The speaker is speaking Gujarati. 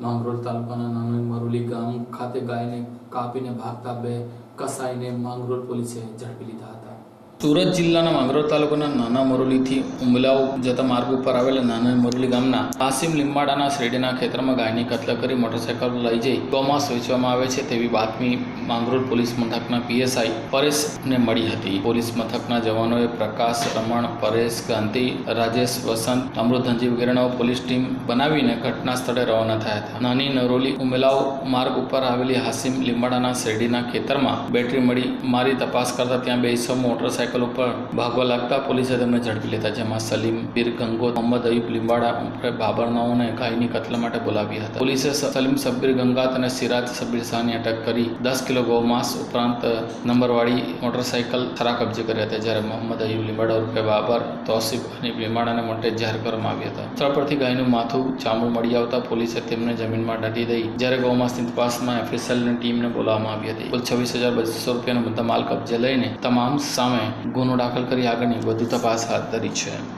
માંગરોળ તાલુકાના નાનોઈ મરુલી ગામ ખાતે ગાયને કાપીને ભાગતા બે કસાઈને માંગરોળ પોલીસે ઝડપી લીધા હતા. સુરત જિલ્લાના માંગરોળ તાલુકાના નાના મરોલીથી ઉમલાવ જતા માર્ગ ઉપર આવેલા નાના મરોલી ગામના આસિમ લીંબાડાના શેરડીના ખેતરમાં ગાયની કત્લ કરી મોટરસાયકલ લઈ જઈ ગોમાસ વેચવામાં આવે છે તેવી બાતમી માંગરોળ પોલીસ મથકના પીએસઆઈ પરેશને મળી હતી. પોલીસ મથકના જવાનોએ પ્રકાશ, રમણ, પરેશ ગાંધી રાજેશ, વસંત, અમૃતધનજી વગેરેનો પોલીસ ટીમ બનાવીને ઘટના સ્થળે રવાના થયા હતા. નાની નરોલી ઉમલાવ માર્ગ ઉપર આવેલી હાસિમ લીંબાડાના શેરડીના ખેતરમાં બેટરી મળી મારી તપાસ કરતા ત્યાં બે ઈસમો મોટરસાયકલ ઉપર ભાગવા લાગતા પોલીસે તેમને ઝડપી લીધા, જેમાં સલીમ, પીર ગંગો મોહમ્મદ, અયુબ લીંબાડા ઉર્ફે બાબર ગાયની કત્લ માટે બોલાવ્યા હતા. પોલીસે સલીમ, સબ્બીર, ગંગાત અને સિરાજ, સબ્બીર શાહની અટક કરી દસ કિલો ગૌમાંસ ઉપરાંત નંબરવાળી મોટરસાયકલ ખરા કબજે કર્યા હતા, જ્યારે મોહમ્મદ, અયુબ લીંબાડા ઉર્ફે બાબર, તોસીફ અને લીંબાડાને મોટે જાહેર કરવામાં આવ્યા હતા. સ્થળ પરથી ગાયનું માથું ચામડું મળી આવતા પોલીસે તેમને જમીનમાં દાટી દઈ, જ્યારે ગૌમાંસની તપાસમાં એફએસએલની ટીમને બોલાવવામાં આવી હતી. કુલ છવ્વીસ હજાર બસો રૂપિયાનો મુદ્દા માલ કબજે લઈને તમામ સામે ગુનો દાખલ કરી આગળની વધુ તપાસ હાથ ધરી છે.